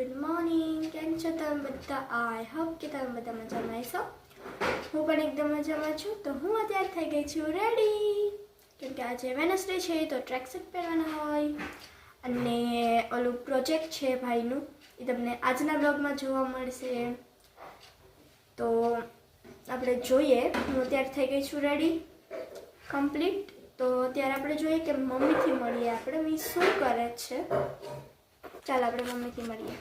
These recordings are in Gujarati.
ગુડ મોર્નિંગ કેમ છો તમે બધા? આઈ હોપ કે તમે બધા મજામાં હશો. હું પણ એકદમ મજામાં છું. તો હું અત્યારે થઈ ગઈ છું રેડી કેમ કે આજે વેનસડે છે, તો ટ્રેકસૂટ પહેરવાના હોય. અને ઓલું પ્રોજેક્ટ છે ભાઈનું. એ તમને આજના બ્લોગમાં જોવા મળશે. તો આપણે જોઈએ. હું અત્યારે થઈ ગઈ છું રેડી કમ્પ્લીટ તો ત્યારે આપણે જોઈએ કે મમ્મીથી મળીએ આપણે. મી શું કરે છે? ચાલ આપણે મમ્મીથી મળીએ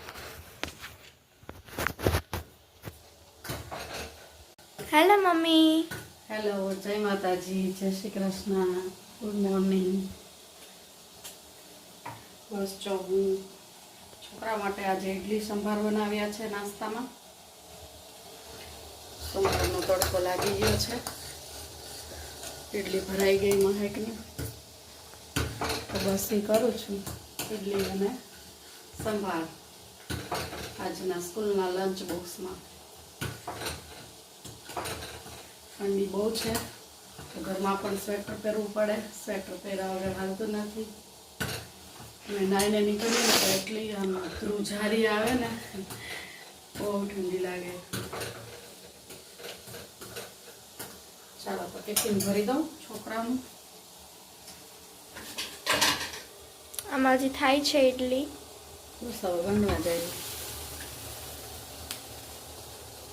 હેલો મમ્મી હેલો જય માતાજી જય શ્રી કૃષ્ણ ગુડ મોર્નિંગ બસ જો, હું છોકરા માટે આજે ઇડલી સંભાર બનાવ્યા છે નાસ્તામાં. સંભારનો તડકો લાગી ગયો છે. ઇડલી ભરાઈ ગઈ મહેકની. તો બસ એ કરું છું. ઇડલી અને સંભાર આજના સ્કૂલના લંચ બોક્સમાં ઠંડી બહુ છે, તો ઘરમાં પણ સ્વેટર પહેરવું પડે. સ્વેટર પહેર્યા વગર હાલતું નથી. અને નાઈને નીકળીએ તો એટલી આમ ધ્રુજારી આવે ને, બહુ ઠંડી લાગે. ચાલો, તો ટિફિન ભરી દઉં છોકરાનું. આમાં હજી થાય છે ઇડલી બસ હવે બનવા જાય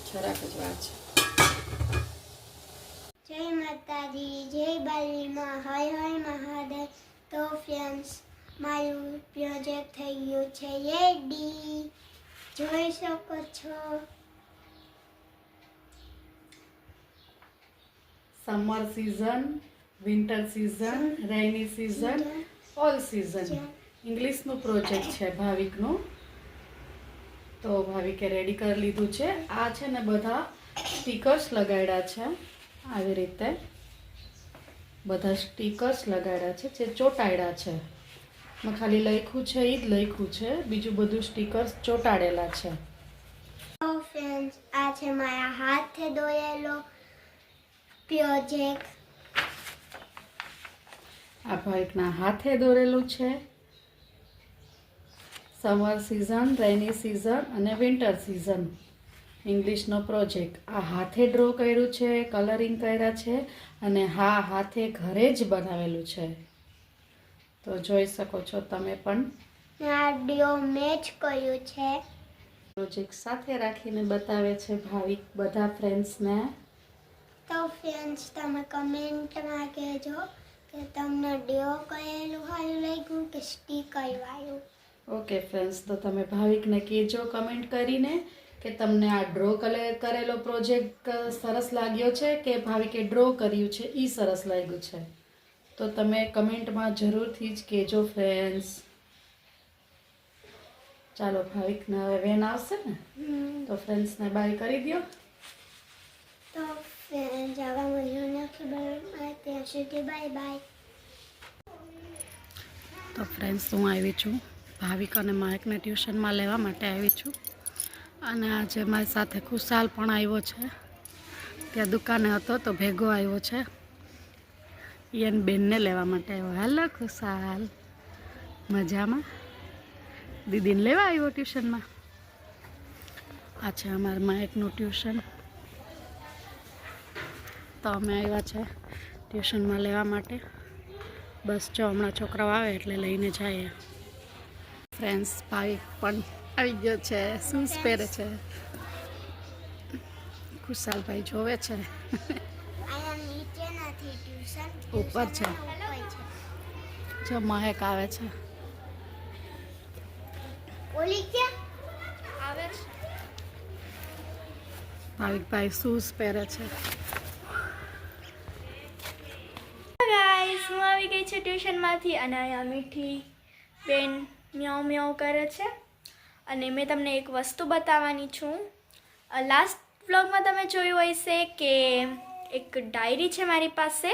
જરાક જ વાર છે. જય માતાજી જય બાલીમાં હય હય મહાદેવ. તો ફ્રેન્ડ્સ મારું પ્રોજેક્ટ થઈ ગયું છે રેડી જોઈ શકો છો. Summer season winter season rainy season all season ઇંગ્લિશનું project છે ભાવિકનું. તો ભાવિકે રેડી કરી લીધું છે. આ છે ને બધા સ્ટીકર્સ લગાડ્યા છે. આવી રીતે બધા સ્ટીકર્સ લગાડ્યા છે જે ચોંટાડ્યા છે. મેં ખાલી લખ્યું છે એ જ લખ્યું છે. બીજું બધું સ્ટીકર્સ ચોંટાડેલા છે. ફ્રેન્ડ્સ આ છે મારા હાથે દોરેલો પ્રોજેક્ટ આ ભાવિકના હાથે દોરેલું છે. સમર સિઝન રેની સિઝન અને વિન્ટર સિઝન ઇંગ્લિશનો પ્રોજેક્ટ આ હાથે ડ્રો કર્યું છે કલરિંગ કર્યા છે અને હા હાથે ઘરે જ બનાવેલું છે. તો જોઈ શકો છો તમે પણ. આ ડીઓ મેચ કર્યું છે. પ્રોજેક્ટ સાથે રાખીને બતાવે છે ભાવિક બધા ફ્રેન્ડ્સને તો ફ્રેન્ડ્સ તમે કમેન્ટમાં કહેજો કે તમને ડિયો કહેલું સારું લાગ્યું કે સ્ટીકર વાળું ઓકે ફ્રેન્ડ્સ તો તમે ભાવિકને કહેજો કમેન્ટ કરીને કે તમને આ ડ્રો કરેલો પ્રોજેક્ટ સરસ લાગ્યો છે કે ભાવિકે ડ્રો કર્યું છે? એ સરસ લાગ્યું છે. તો તમે કમેન્ટમાં જરૂરથી જ કહેજો ફ્રેન્ડ્સ ચાલો ભાવિકને હવે વેન આવશે ને? તો ફ્રેન્ડ્સને બાય કરી દો તો ફ્રેન્ડ્સ હવે મને ખબર ત્યાં સુધી બાય બાય તો ફ્રેન્ડ્સ હું આવી છું. ભાવિક અને માયકને ટ્યુશનમાં લેવા માટે આવી છું. અને આજે મારી સાથે ખુશાલ પણ આવ્યો છે. ત્યાં દુકાને હતો તો ભેગો આવ્યો છે. એને બેનને લેવા માટે આવ્યો. હેલો ખુશાલ. મજામાં? દીદીને લેવા આવ્યો ટ્યુશનમાં. આ છે અમારા માયકનું ટ્યુશન. તો અમે આવ્યા છે ટ્યુશનમાં લેવા માટે. બસ જો હમણાં છોકરાઓ આવે એટલે લઈને જઈએ. ફ્રેન્ડ્સ ભાઈ પણ આવી ગયો છે શૂઝ પહેરે છે? ખુશાલભાઈ જોવે છે. અહીંયા નીચે નથી ટ્યુશન ઉપર છે. જો મહેક આવે છે. ભાવિકભાઈ શૂઝ પહેરે છે? ગાઈસ હું આવી ગઈ છે ટ્યુશનમાંથી અને અહીંયા મીઠી બેન મ્યાઉ મ્યાઉ કરે છે. અને મેં તમને એક વસ્તુ બતાવવાની છું. લાસ્ટ વ્લોગમાં તમે જોયું હશે કે એક ડાયરી છે મારી પાસે.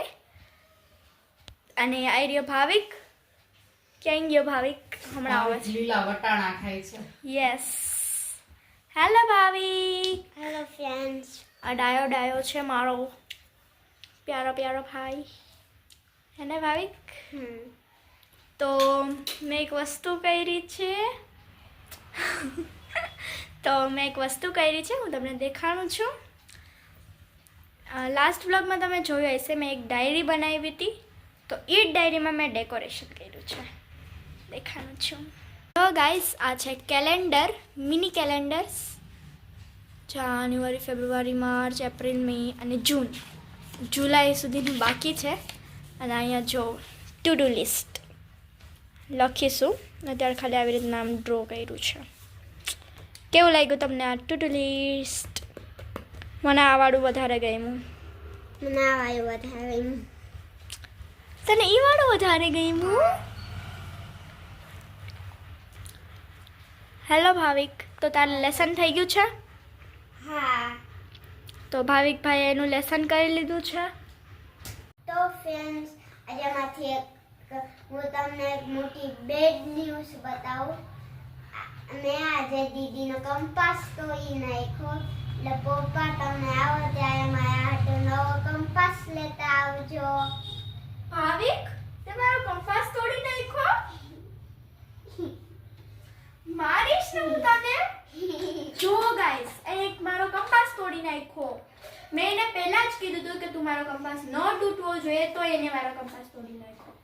અને આઈ રહ્યો ભાવિક ક્યાં ગયો ભાવિક? હમણાં આવે છે લીલા વટાણા ખાય છે. Yes hello Bhavik. Hello friends આ ડાયો ડાયો છે મારો. પ્યારો પ્યારો ભાઈ. હે ને ભાવિક. હમ. તો મેં એક વસ્તુ કરી છે. તો મેં એક વસ્તુ કરી છે, હું તમને દેખાડું છું. લાસ્ટ બ્લોગમાં તમે જોયું હશે, મેં એક ડાયરી બનાવી હતી. તો એ જ ડાયરીમાં મેં ડેકોરેશન કર્યું છે. દેખાડું છું. તો ગાઈસ આ છે કેલેન્ડર મિની કેલેન્ડર્સ જાન્યુઆરી, ફેબ્રુઆરી, માર્ચ, એપ્રિલ, મે અને જૂન. જુલાઈ સુધીનું બાકી છે. અને અહીંયા જો ટુ ડુ લિસ્ટ લખીશું. અત્યારે ખાલી આવી રીતના આમ ડ્રો કર્યું છે. કેવું લાગ્યું તમને આ ટુ લિસ્ટ મને આ વાળું વધારે ગમ્યું. મને આ વાળું વધારે ગમ્યું. તને એ વાળું વધારે ગમ્યું? હેલો ભાવિક. તો તારું લેસન થઈ ગયું છે? હા. તો ભાવિકભાઈએ એનું લેસન કરી લીધું છે? તો ફ્રેન્ડ્સ આજે માંથી એક હું તમને એક મોટી બેડ ન્યૂઝ બતાવું. મેં આજે દીદીનો કંપાસ તોડી નાખ્યો. એટલે પપ્પા તમે આવો ત્યારે મારા હાથે નવો કંપાસ લેતા આવજો. ભાવિક, તે મારો કંપાસ તોડી નાખ્યો? મારીશ ને હું તને? જો ગાઈસ એક મારો કંપાસ તોડી નાખ્યો. મેં એને પહેલા જ કીધું હતું કે તું મારો કંપાસ ન તૂટવો જોઈએ, તો એને મારો કંપાસ તોડી નાખ્યો.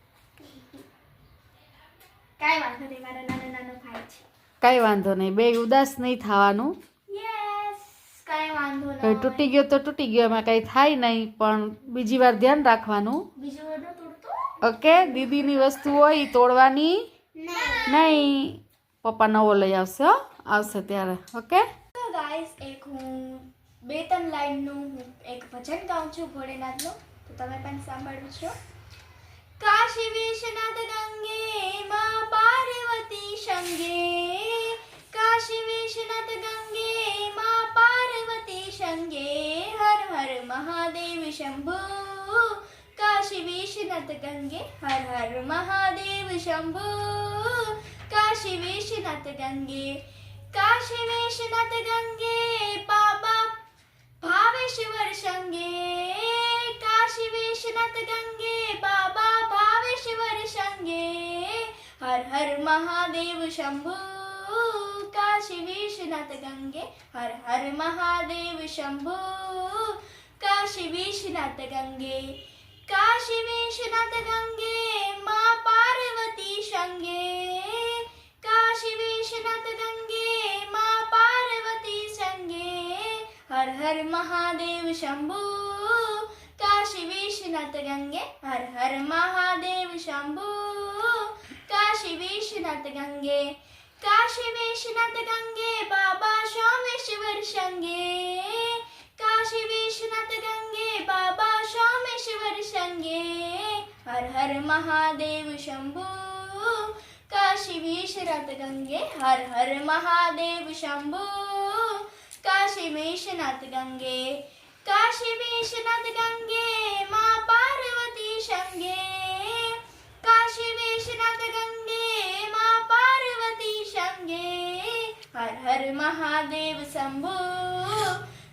કાંઈ વાંધો નહીં મારા નાનો નાનો ભાઈ છે. કાંઈ વાંધો નહીં બે ઉદાસ નહીં થવાનું. યસ કાંઈ વાંધો નહીં તૂટી ગયો તો તૂટી ગયો એમાં કંઈ થાય નહીં પણ બીજી વાર ધ્યાન રાખવાનું. બીજું બધું તૂટતો ઓકે દીદીની વસ્તુ હોય તોડવાની. નહીં. પપ્પા નવો લઈ આવશે આવશે ત્યારે ઓકે? તો ગાઈસ એક હું બે ત્રણ લાઈનનું એક ભજન ગાઉં છું ભોળેનાથનું. તો તમે પણ સાંભળો છો કાશી વિશ્વનાથ ગંગે માં પાર્વતી સંગે કાશી વિશ્વનાથ ગંગે માં પાર્વતી સંગે હર હર મહાદેવ શંભુ કાશી વિશ્વનાથ ગંગે હર હર મહાદેવ શંભુ કાશી વિશ્વનાથ ગંગે કાશી વિશ્વનાથ ગંગે બાબા ભાવેશ્વર સંગે કાશી વિશ્વનાથ ગંગે હર હર મહાદેવ શંભુ કાશી વિશ્વનાથ ગંગે હર હર મહાદેવ શંભુ કાશી વિશ્વનાથ ગંગે કાશી વિશ્વનાથ ગંગે મા પાર્વતી સંગે કાશી વિશ્વનાથ ગંગે મા પાર્વતી સંગે હર હર મહાદેવ શંભુ કાશી વિશ્વનાથ ગંગે હર હર મહાદેવ શંભુ કાશી વિશ્વનાથ ગંગે કાશી વિશ્વનાથ ગંગે બાબા સોમેશ્વર સંગે કાશી વિશ્વનાથ ગંગે બાબા સોમેશ્વર સંગે હર હર મહાદેવ શંભુ કાશી વિશ્વનાથ ગંગે હર હર મહાદેવ શંભુ કાશી વિશ્વનાથ ગંગે કાશી વિશ્વનાથ ગંગે હર મહાદેવ શંભુ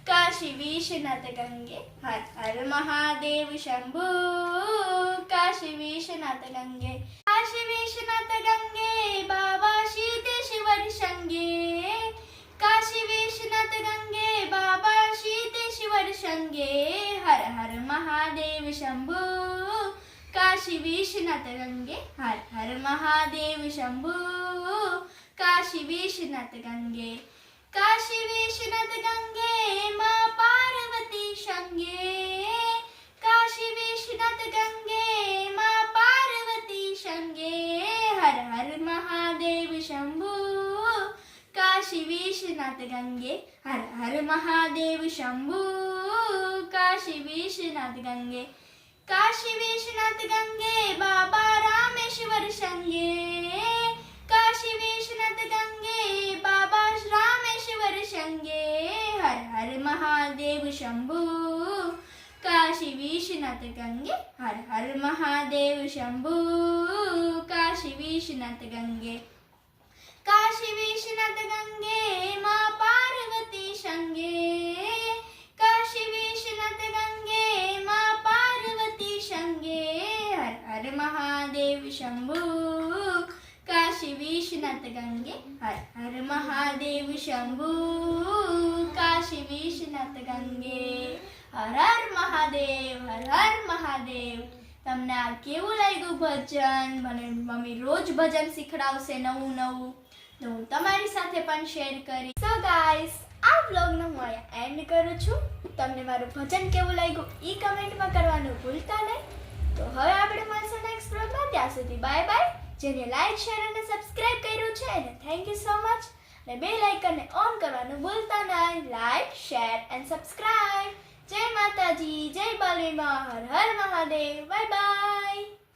કાશી વિશ્વનાથ ગંગે હર હર મહાદેવ શંભુ કાશી વિશ્વનાથ ગંગે કાશી વિશ્વનાથ ગંગે બાબા સિદ્ધેશ્વર સંગે કાશી વિશ્વનાથ ગંગે બાબા સિદ્ધેશ્વર સંગે હર હર મહાદેવ શંભુ કાશી વિશ્વનાથ ગંગે હર હર મહાદેવ શંભુ કાશી વિશ્વનાથ ગંગે કાશી વિશ્વનાથ ગંગે મા પાર્વતી સંગે કાશી વિશ્વનાથ ગંગે મા પાર્વતી સંગે હર હર મહાદેવ શંભુ કાશી વિશ્વનાથ ગંગે હર હર મહાદેવ શંભુ કાશી વિશ્વનાથ ગંગે કાશી વિશ્વનાથ ગંગે બાબા રામેશ્વર સંગે કાશી વિશ્વનાથ ગંગે બાબા રામેશ્વર સંગે હર હર મહાદેવ શંભુ કાશી વિશ્વનાથ ગંગે હર હર મહાદેવ શંભુ કાશી વિશ્વનાથ ગંગે કાશી વિશ્વનાથ ગંગે મા પાર્વતી સંગે કાશી વિશ્વનાથ ગંગે મા પાર્વતી સંગે હર હર મહાદેવ શંભુ વિશ્વનાથ ગંગે હર હર મહાદેવ શંભુ કાશી વિશ્વનાથ ગંગે હર હર મહાદેવ હર હર મહાદેવ તમને આ કેવું લાગ્યું ભજન મને મમ્મી રોજ ભજન શીખડાવશે નવું નવું તો હું તમારી સાથે પણ શેર કરી સો ગાઈસ આ વ્લોગનો હું અહીંયા એન્ડ કરું છું તમને મારું ભજન કેવું લાગ્યું એ કમેન્ટમાં કરવાનું ભૂલતા નહીં તો હવે આપણે મળશે નેક્સ્ટ વ્લોગમાં ત્યાં સુધી બાય બાય જેને લાઈક શેર અને સબસ્ક્રાઇબ કર્યું છે એને થેન્ક યુ સો મચ અને બે લાઇકનને ઓન કરવાનું ભૂલતા નહીં. લાઈક શેર એન્ડ સબસ્ક્રાઇબ જય માતાજી, જય બાલીમાં હર હર મહાદેવ. Bye bye